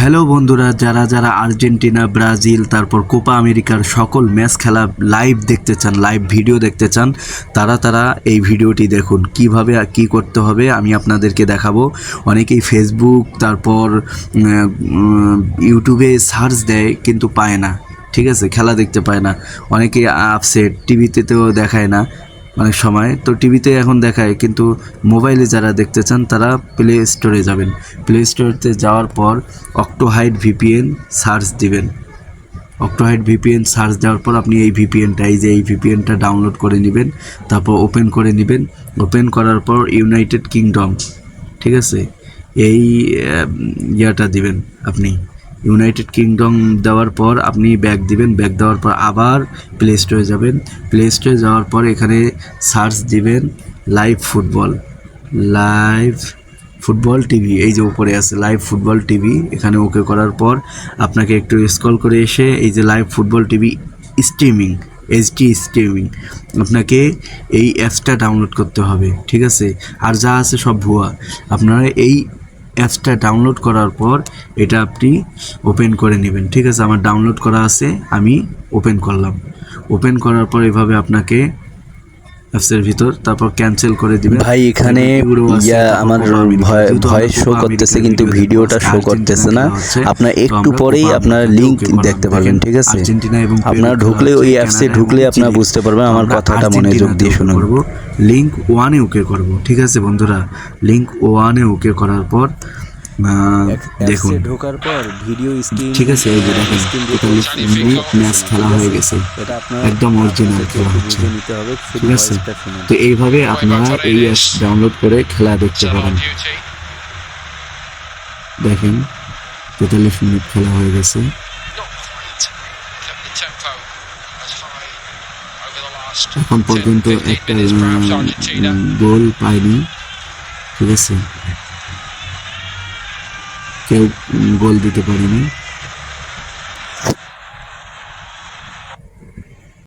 Hello বন্ধুরা, যারা যারা আর্জেন্টিনা, ব্রাজিল, তারপর কোপা আমেরিকার সকল ম্যাচ খেলা লাইভ দেখতে চান লাইভ ভিডিও দেখতে চান, তারা তারা এই ভিডিওটি দেখুন। কীভাবে কি করতে হবে আমি আপনাদেরকে দেখাবো। অনেকেই ফেসবুক তারপর ইউটিউবে সার্চ দেয়, কিন্তু পায় না। ঠিক আছে, খেলা দেখতে পায় না। অনেকেই আপসেট টিভিতে তো দেখায় না। অনেক সময় তো টিভিতে এখন দেখায়, কিন্তু মোবাইলে যারা দেখতে চান তারা প্লে স্টোরে যাবেন। প্লে স্টোরতে যাওয়ার পর অক্টোহাইড ভিপিএন সার্চ দিবেন। অক্টোহাইড ভিপিএন সার্চ দেওয়ার পর আপনি এই ভিপিএনটা এই যে এই ভিপিএনটা ডাউনলোড করে নেবেন, তারপর ওপেন করে নেবেন। ওপেন করার পর ইউনাইটেড কিংডম ঠিক আছে? এই ইয়াটা দিবেন আপনি। ইউনাইটেড কিংডম দেওয়ার পর আপনি ব্যাক দিবেন। ব্যাক দেওয়ার পর আবার প্লে স্টোরে যাবেন। প্লে স্টোরে যাওয়ার পর এখানে সার্চ দিবেন live football live football TV এই যে উপরে আছে লাইভ ফুটবল টিভি এখানে ওকে করার পর আপনাকে একটু স্কল করে এসে এই যে live football TV streaming HD streaming আপনাকে এই অ্যাপসটা ডাউনলোড করতে হবে। ঠিক আছে? আর যা আছে সব ভুয়া। আপনারা এই অ্যাপসটা ডাউনলোড করার পর এটা আপনি ওপেন করে নেবেন। ঠিক আছে, আমার ডাউনলোড করা আছে, আমি ওপেন করলাম। ওপেন করার পর এভাবে আপনাকে অ্যাপসের ভিতর তারপর ক্যান্সেল করে দিবেন। ভাই এখানে ইয়া আমার ভয় শো করতেছে কিন্তু ভিডিওটা শো করতেছে না। আপনার একটু পরেই আপনার লিংক দেখতে পারবেন ঠিক আছে? আপনারা ঢুকলে ওই অ্যাপসে ঢুকলে আপনারা। বুঝতে পারবেন আমার কথাটা মনোযোগ দিয়ে শুনুন। করব লিংক ওয়ানে ওকে করব ঠিক আছে বন্ধুরা? লিংক ওয়ানে ওকে করার পর দেখুন। ঢোকার পর ভিডিও স্ক্রিন ঠিক আছে এই যে দেখেন তেতাল্লিশ মিনিট ম্যাচ খেলা হয়ে গেছে। একদম অরিজিনাল খেলা হচ্ছে। ঠিক আছে? তো এইভাবে আপনারা এই অ্যাপ ডাউনলোড করে খেলা দেখতে পারেন। দেখেন তেতাল্লিশ মিনিট খেলা হয়ে গেছে। এখন পর্যন্ত একটা গোল পায়নি ঠিক আছে? কেউ গোল দিতে পারেনি।